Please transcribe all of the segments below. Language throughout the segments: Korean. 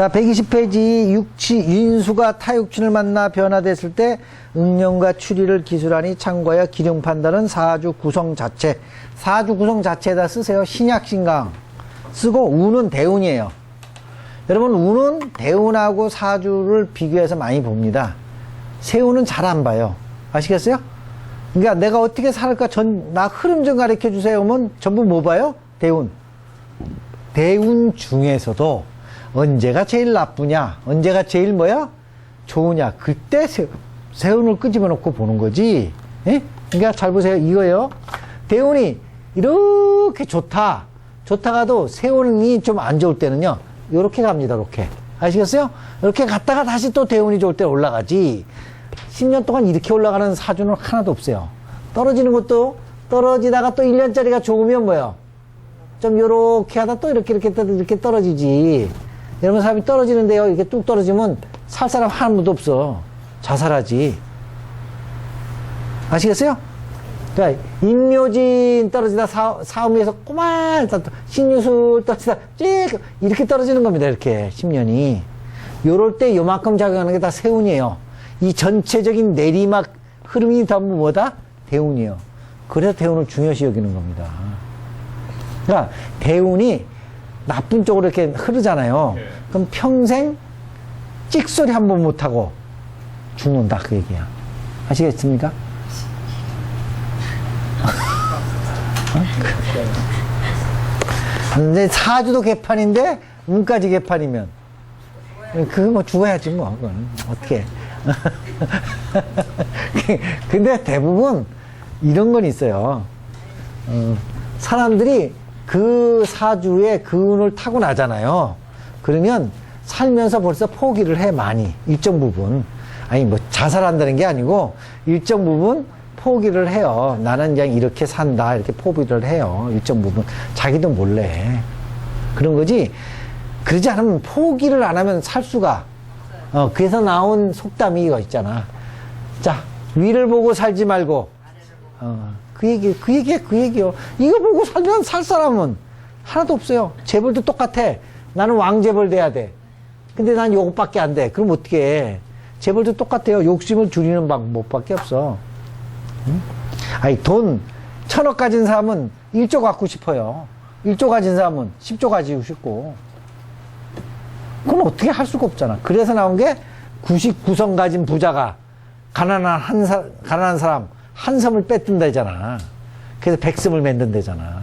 자, 120페이지 육치, 인수가 타육친을 만나 변화됐을 때 응용과 추리를 기술하니 참고하여 기능 판단은 사주 구성 자체. 사주 구성 자체에다 쓰세요. 신약, 신강. 쓰고 운은 대운이에요. 여러분, 운은 대운하고 사주를 비교해서 많이 봅니다. 세운은 잘 안 봐요. 아시겠어요? 그러니까 내가 어떻게 살까 전, 나 흐름 좀 가르쳐 주세요. 하면 전부 뭐 봐요? 대운. 대운 중에서도 언제가 제일 나쁘냐, 언제가 제일 뭐야? 좋으냐. 그때 세, 세운을 끄집어 놓고 보는 거지. 예? 그러니까 잘 보세요. 이거요. 대운이 이렇게 좋다. 좋다가도 세운이 좀 안 좋을 때는요. 이렇게 갑니다. 이렇게. 아시겠어요? 이렇게 갔다가 다시 또 대운이 좋을 때 올라가지. 10년 동안 이렇게 올라가는 사주는 하나도 없어요. 떨어지는 것도 떨어지다가 또 1년짜리가 좋으면 뭐예요? 좀 요렇게 하다 또 이렇게 이렇게 떨- 이렇게 떨어지지. 여러분 사람이 떨어지는데요. 이렇게 뚝 떨어지면 살 사람 한 아무도 없어. 자살하지. 아시겠어요? 그러니까 인묘진 떨어지다 사, 사음에서 꼬만 신유술 떨어지다 쭉 이렇게 떨어지는 겁니다. 이렇게 10년이. 요럴 때 요만큼 작용하는 게 다 세운이에요. 이 전체적인 내리막 흐름이 전부 뭐다? 대운이에요. 그래서 대운을 중요시 여기는 겁니다. 그러니까 대운이 나쁜 쪽으로 이렇게 흐르잖아요. 그럼 평생 찍소리 한 번 못하고 죽는다 그 얘기야. 아시겠습니까? 근데 사주도 개판인데 운까지 개판이면 그거 뭐 죽어야지 뭐 그건 어떻게 근데 대부분 이런 건 있어요 어, 사람들이 그 사주에 그 운을 타고 나잖아요. 그러면 살면서 벌써 포기를 해 많이. 일정 부분. 아니 뭐 자살한다는 게 아니고 일정 부분 포기를 해요. 나는 그냥 이렇게 산다 이렇게 포기를 해요. 일정 부분. 자기도 몰래. 해. 그런 거지? 그러지 않으면 포기를 안 하면 살 수가. 어 그래서 나온 속담이 이거 있잖아. 자 위를 보고 살지 말고. 어, 그 얘기, 그 얘기, 그 얘기요. 이거 보고 살면 살 사람은 하나도 없어요. 재벌도 똑같아. 나는 왕재벌 돼야 돼. 근데 난 요것밖에 안 돼. 그럼 어떻게 해? 재벌도 똑같아요. 욕심을 줄이는 방법밖에 없어. 응? 아니, 돈 천억 가진 사람은 1조 갖고 싶어요. 1조 가진 사람은 10조 가지고 싶고. 그건 어떻게 할 수가 없잖아. 그래서 나온 게 99성 가진 부자가 가난한 한 사, 가난한 사람 한 섬을 뺏든다잖아. 그래서 백섬을 만든다잖아.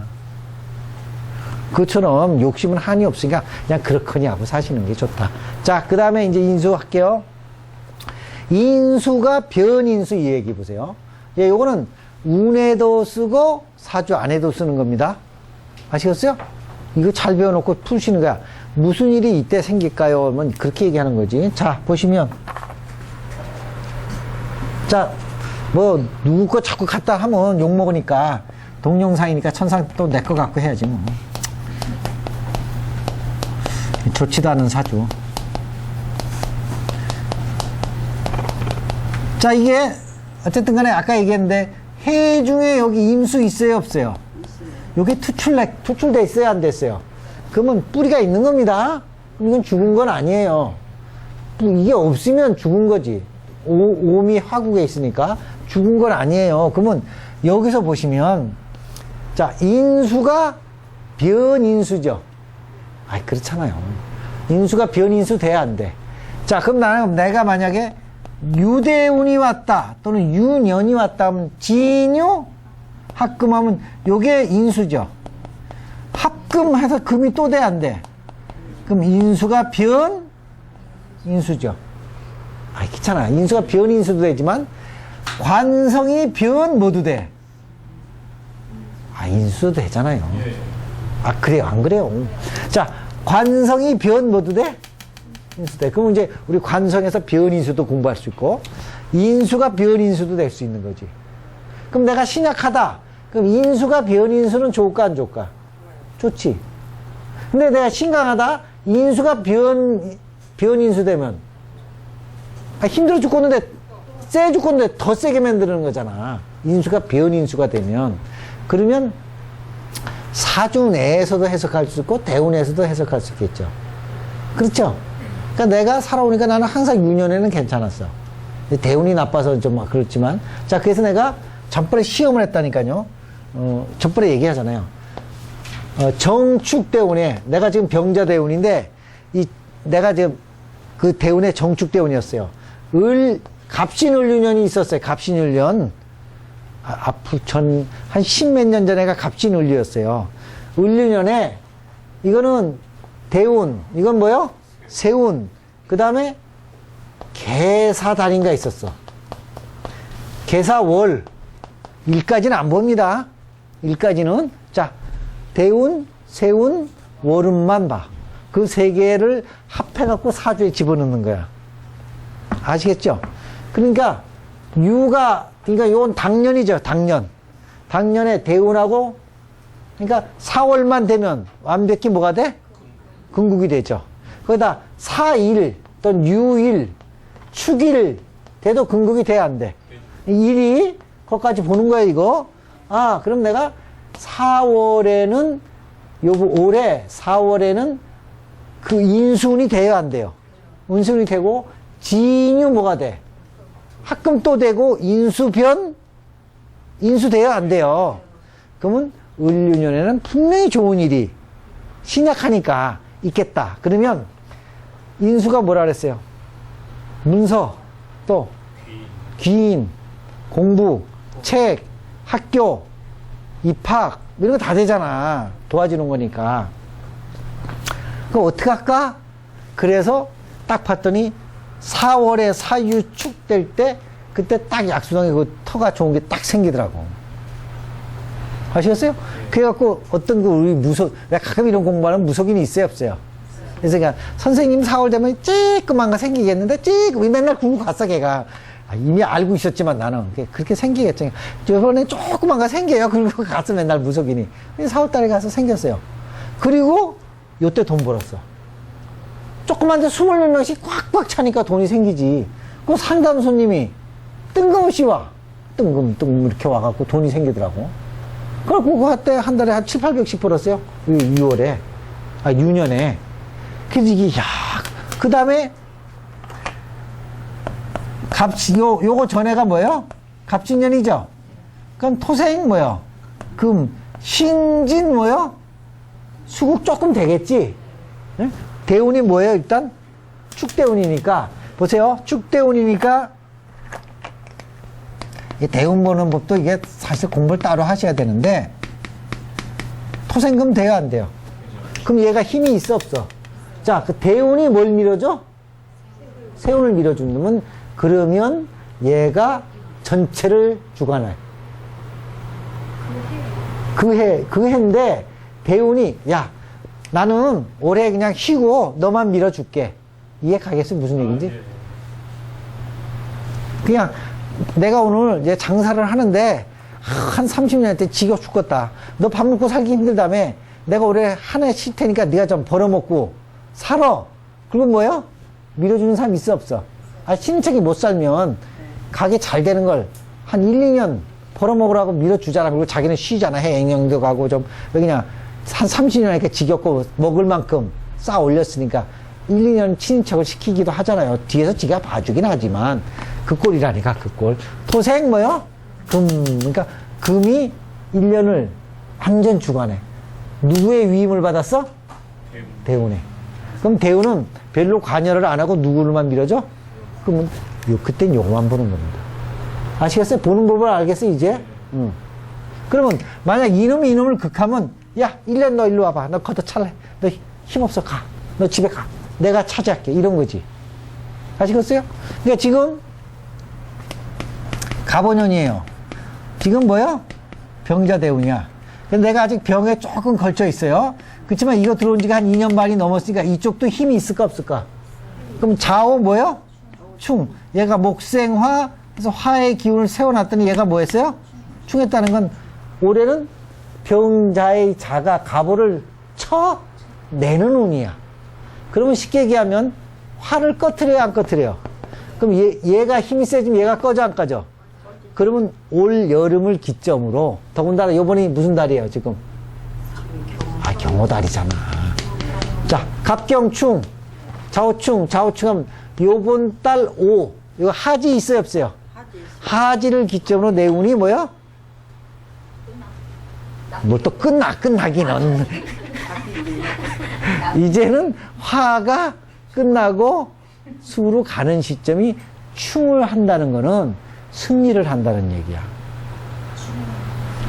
그처럼 욕심은 한이 없으니까 그냥 그렇거니 하고 사시는 게 좋다. 자, 그 다음에 이제 인수 할게요. 인수가 변인수 이 얘기 보세요. 예, 요거는 운에도 쓰고 사주 안에도 쓰는 겁니다. 아시겠어요? 이거 잘 배워놓고 푸시는 거야. 무슨 일이 이때 생길까요? 하면 그렇게 얘기하는 거지. 자, 보시면. 자, 뭐, 누구 거 자꾸 갖다 하면 욕 먹으니까, 동영상이니까 천상 또 내 거 갖고 해야지, 뭐. 좋지도 않은 사주. 자, 이게, 어쨌든 간에 아까 얘기했는데, 해 중에 여기 임수 있어요, 없어요? 요게 투출래, 투출돼 있어야 안 됐어요. 그러면 뿌리가 있는 겁니다. 이건 죽은 건 아니에요. 이게 없으면 죽은 거지. 오, 오미 화국에 있으니까 죽은 건 아니에요. 그러면 여기서 보시면, 자, 인수가 변인수죠. 아이, 그렇잖아요. 인수가 변인수 돼야 안 돼. 자, 그럼 나는 내가 만약에 유대운이 왔다, 또는 유년이 왔다 하면 진유, 합금하면 요게 인수죠. 합금해서 금이 또 돼, 안 돼? 그럼 인수가 변, 인수죠. 아, 귀찮아. 인수가 변, 인수도 되지만, 관성이 변, 뭐도 돼? 아, 인수도 되잖아요. 아, 그래요? 안 그래요? 자, 관성이 변, 뭐도 돼? 인수 돼. 그럼 이제 우리 관성에서 변, 인수도 공부할 수 있고, 인수가 변, 인수도 될 수 있는 거지. 그럼 내가 신약하다. 그럼 인수가 변, 인수는 좋을까, 안 좋을까? 좋지. 근데 내가 신강하다. 인수가 변, 변인수 되면. 아, 힘들어 죽겠는데, 세 죽겠는데 더 세게 만드는 거잖아. 인수가 변인수가 되면. 그러면 사주 내에서도 해석할 수 있고, 대운 에서도 해석할 수 있겠죠. 그렇죠? 그러니까 내가 살아오니까 나는 항상 유년에는 괜찮았어. 대운이 나빠서 좀 막 그렇지만. 자, 그래서 내가 전번에 시험을 했다니까요. 어, 전번에 얘기하잖아요. 어, 정축대운에, 내가 지금 병자대운인데, 이, 내가 지금 그 대운에 정축대운이었어요. 을, 갑신을유년이 있었어요. 갑신을년. 아, 전, 한 십몇 년 전에가 갑신을유였어요. 을유년에, 이거는 대운, 이건 뭐요? 세운. 그 다음에 개사달인가 있었어. 개사월. 일까지는 안 봅니다. 일까지는. 자, 대운, 세운, 월운만 봐. 그 세 개를 합해갖고 사주에 집어넣는 거야. 아시겠죠? 그러니까, 유가, 그러니까 요건 당년이죠, 당년. 당년에 대운하고, 그러니까 4월만 되면 완벽히 뭐가 돼? 금국이 되죠. 거기다 4일 또는 유일, 축일 돼도 금국이 돼야 안 돼. 일이 거기까지 보는 거야 이거. 아 그럼 내가 4월에는 요 올해 4월에는 그 인순이 돼야 안 돼요. 운순이 되고 진유 뭐가 돼? 합금도 되고 인수변 인수돼야 안 돼요. 그러면 을유년에는 분명히 좋은 일이 신약하니까 있겠다. 그러면 인수가 뭐라 그랬어요? 문서, 또 귀인, 공부, 책, 학교, 입학 이런 거 다 되잖아. 도와주는 거니까. 그럼 어떻게 할까? 그래서 딱 봤더니 4월에 사유축 될 때 그때 딱 약수동에 그 터가 좋은 게 딱 생기더라고. 아시겠어요? 그래갖고 어떤 그 우리 무속, 내가 가끔 이런 공부하는 무속인이 있어요, 없어요? 그래서 그냥 선생님 4월 되면 찌끄만 거 생기겠는데 찌끄 맨날 공부 갔어, 걔가. 아, 이미 알고 있었지만 나는 그렇게 생기겠죠. 저번에 조그만 거 생겨요. 그리고 가서 맨날 무속인이. 4월 달에 가서 생겼어요. 그리고 요때 돈 벌었어. 조그만 데 스물 몇 명씩 꽉꽉 차니까 돈이 생기지. 그 상담 손님이 뜬금없이 와. 뜬금뜬금 이렇게 와갖고 돈이 생기더라고. 그래갖고 그때 한 달에 한 7, 800씩 벌었어요. 6월에. 아, 6년에. 그래서 이게, 야, 그 다음에, 갑, 요, 요거 전에가 뭐예요? 갑진년이죠? 그럼 토생 뭐요? 금, 신진 뭐요? 수국 조금 되겠지? 예? 대운이 뭐예요, 일단? 축대운이니까. 보세요. 축대운이니까, 이 대운 보는 법도 이게 사실 공부를 따로 하셔야 되는데, 토생금 돼야 안 돼요. 그럼 얘가 힘이 있어, 없어? 자, 그 대운이 뭘 밀어줘? 세운을 밀어준다면, 그러면 얘가 전체를 주관해. 그 해, 그 해인데, 대운이, 야, 나는 올해 그냥 쉬고 너만 밀어줄게. 이해 가겠어? 무슨 얘기인지? 그냥 내가 오늘 이제 장사를 하는데 한 30년 때 지겨 죽겠다. 너 밥 먹고 살기 힘들다며 내가 올해 한 해 쉴 테니까 네가 좀 벌어먹고 살아. 그리고 뭐요? 밀어주는 사람 있어 없어? 아 친척이 못 살면 가게 잘 되는 걸 한 1, 2년 벌어먹으라고 밀어주잖아. 그리고 자기는 쉬잖아. 해행령도 가고 좀 그냥 한 30년 이렇게 지겹고 먹을 만큼 쌓아 올렸으니까 1, 2년 친척을 시키기도 하잖아요. 뒤에서 지가 봐주긴 하지만 그 꼴이라니까 그 꼴. 토생 뭐요? 금. 그러니까 금이 1년을 완전 주관해. 누구의 위임을 받았어? 대운에. 그럼 대운은 별로 관여를 안 하고 누구를만 밀어줘? 그러면 요, 그땐 요거만 보는 겁니다. 아시겠어요? 보는 법을 알겠어, 이제? 응. 그러면 만약 이놈이 이놈을 극하면 야, 1년 너 일로 와봐. 너 걷어 찰래. 너 힘없어. 가. 너 집에 가. 내가 차지할게. 이런 거지. 아시겠어요? 그러니까 지금 가보년이에요. 지금 뭐요? 병자 대운이야. 근데 내가 아직 병에 조금 걸쳐 있어요. 그렇지만 이거 들어온 지가 한 2년 반이 넘었으니까 이쪽도 힘이 있을까 없을까? 그럼 좌우 뭐요? 충. 얘가 목생화, 그래서 화의 기운을 세워놨더니 얘가 뭐 했어요? 충했다는 건 올해는 병자의 자가 가보를 쳐 내는 운이야. 그러면 쉽게 얘기하면 화를 꺼트려야 안 꺼트려요? 그럼 얘, 얘가 힘이 세지면 얘가 꺼져 안 꺼져? 그러면 올 여름을 기점으로 더군다나 요번이 무슨 달이에요 지금? 아 경호달이잖아. 자 갑경충 좌우충, 좌우충하면 요번 달 5, 이거 하지 있어요, 없어요? 하지 하지를 기점으로 내 운이 뭐야? 뭐또 끝나, 끝나기는. 이제는 화가 끝나고 수로 가는 시점이 충을 한다는 거는 승리를 한다는 얘기야.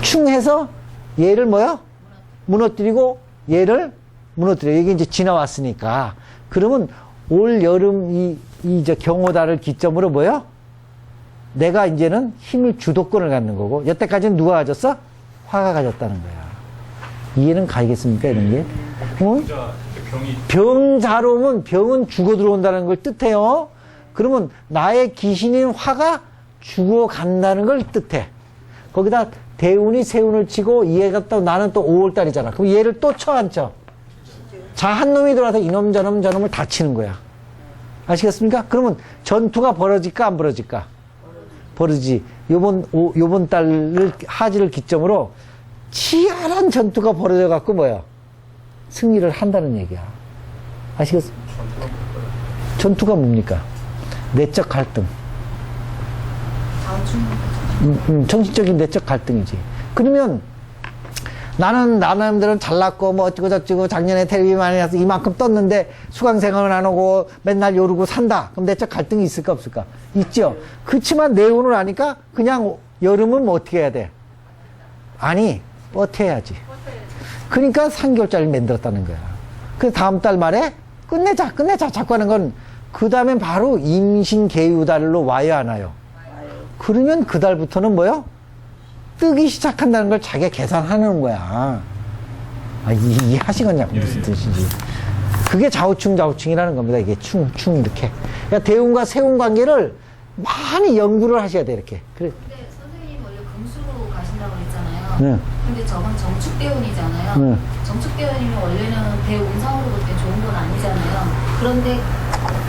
충해서 얘를 뭐요? 무너뜨리고 얘를 무너뜨려. 이게 이제 지나왔으니까. 그러면 올 여름 이, 이, 저 경호다를 기점으로 뭐요? 내가 이제는 힘을 주도권을 갖는 거고, 여태까지는 누가 가졌어? 화가 가졌다는 거야. 이해는 가겠습니까, 이런 게? 어? 진짜 병이 병자로면 병은 죽어 들어온다는 걸 뜻해요. 그러면 나의 귀신인 화가 죽어 간다는 걸 뜻해. 거기다 대운이 세운을 치고 얘가 또 나는 또 5월달이잖아. 그럼 얘를 또쳐안 쳐? 자, 한 놈이 들어와서 이놈 저놈 저놈을 다 치는 거야. 아시겠습니까? 그러면 전투가 벌어질까 안 벌어질까? 벌어지지. 요번, 오- 요번 달을, 하지를 기점으로 치열한 전투가 벌어져 갖고 뭐야? 승리를 한다는 얘기야. 아시겠습니까? 전투가 뭡니까? 내적 갈등. 음, 음, 정신적인 내적 갈등이지. 그러면 나는 나름대로 잘났고 뭐 어쩌고 저쩌고 작년에 텔레비 많이 나서 이만큼 떴는데 수강생활은 안 오고 맨날 요르고 산다. 그럼 내적 갈등이 있을까 없을까? 있죠. 그렇지만 내운을 아니까 그냥 여름은 뭐 어떻게 해야 돼? 아니 버텨야지. 그러니까 3개월짜리 만들었다는 거야. 그 다음 달 말에 끝내자 끝내자 자꾸 하는 건 그 다음엔 바로 임신 개유달로 와요 안 와요? 그러면 그 달부터는 뭐요? 뜨기 시작한다는 걸 자기가 계산하는 거야. 아, 이- 이해하시겠냐고, 무슨 뜻인지. 그게 좌우충, 좌우충이라는 겁니다. 이게 충, 충, 이렇게. 그러니까 대운과 세운 관계를 많이 연구를 하셔야 돼, 이렇게. 그래. 근데 선생님 원래 금수로 가신다고 그랬잖아요. 네. 근데 저건 정축 대운이잖아요. 네. 정축 대운이면 원래는 대운상으로 볼때 좋은 건 아니잖아요. 그런데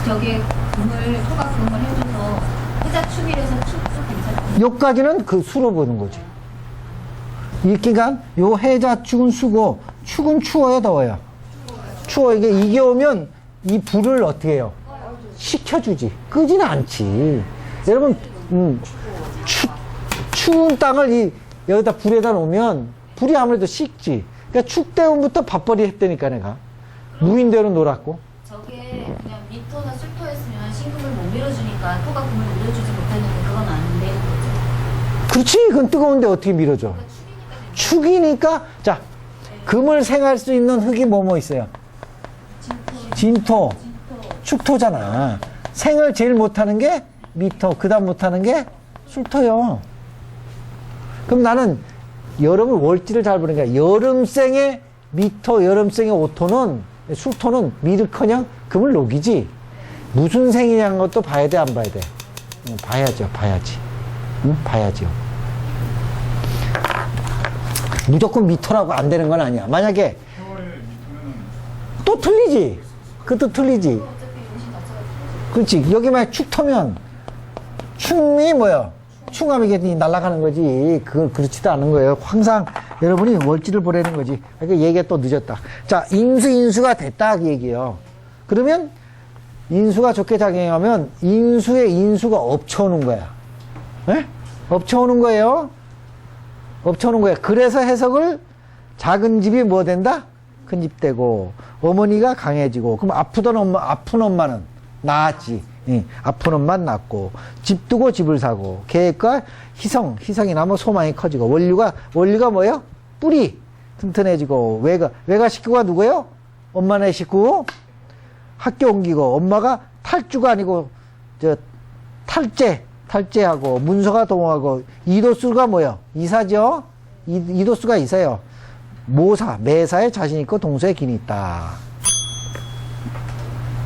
저게 금을 토가 금을 해줘서 해자 축이라서 축도 괜찮아요. 요까지는 그 수로 보는 거지. 일기간, 요 해자 축은 수고, 축은 추워요, 더워요? 추워. 이게 이게 오면 이 불을 어떻게 해요? 식혀주지. 끄지는 않지. 여러분, 음, 추, 추운 땅을 이, 여기다 불에다 놓으면 불이 아무래도 식지. 그러니까 축대운부터 밥벌이 했다니까, 내가. 무인대로 놀았고. 저게 그냥 미토나 술토였으면 신금을 못 밀어주니까 토가 금을 밀어주지 못했는데 그건 아닌데. 그렇지. 그건 뜨거운데 어떻게 밀어줘. 축이니까 자 금을 생할 수 있는 흙이 뭐뭐 있어요? 진토, 축토잖아. 생을 제일 못하는 게 미토, 그 다음 못하는 게 술토요. 그럼 나는 여름을 월지를 잘 보는 게 여름생의 미토, 여름생의 오토는 술토는 미르커녕 금을 녹이지. 무슨 생이냐는 것도 봐야 돼, 안 봐야 돼? 응, 봐야죠, 봐야지. 응? 봐야죠. 무조건 미터라고 안 되는 건 아니야. 만약에 10월에 미투면은 또 틀리지. 그것도 틀리지. 그렇지. 여기 만약 축 터면 충이 뭐야? 충함이 이게 날아가는 거지. 그 그렇지도 않은 거예요. 항상 여러분이 월지를 보내는 거지. 그러니까 얘기가 또 늦었다. 자, 인수 인수가 됐다 그 얘기예요. 그러면 인수가 좋게 작용하면 인수의 인수가 엎쳐오는 거야. 예? 엎쳐오는 거예요. 엎쳐오는 거야. 그래서 해석을 작은 집이 뭐 된다? 큰 집 되고 어머니가 강해지고 그럼 아프던 엄마 아픈 엄마는 나았지. 예, 아픈 엄마는 낫고 집 두고 집을 사고 계획과 희성 희성이나 뭐 소망이 커지고 원류가 원류가 뭐요? 뿌리 튼튼해지고 외가 외가 식구가 누구예요? 엄마네 식구 학교 옮기고 엄마가 탈주가 아니고 저 탈제 탈제하고 문서가 동하고 이도수가 뭐요? 이사죠. 이, 이도수가 이사요. 모사 매사에 자신 있고 동서에 긴이 있다.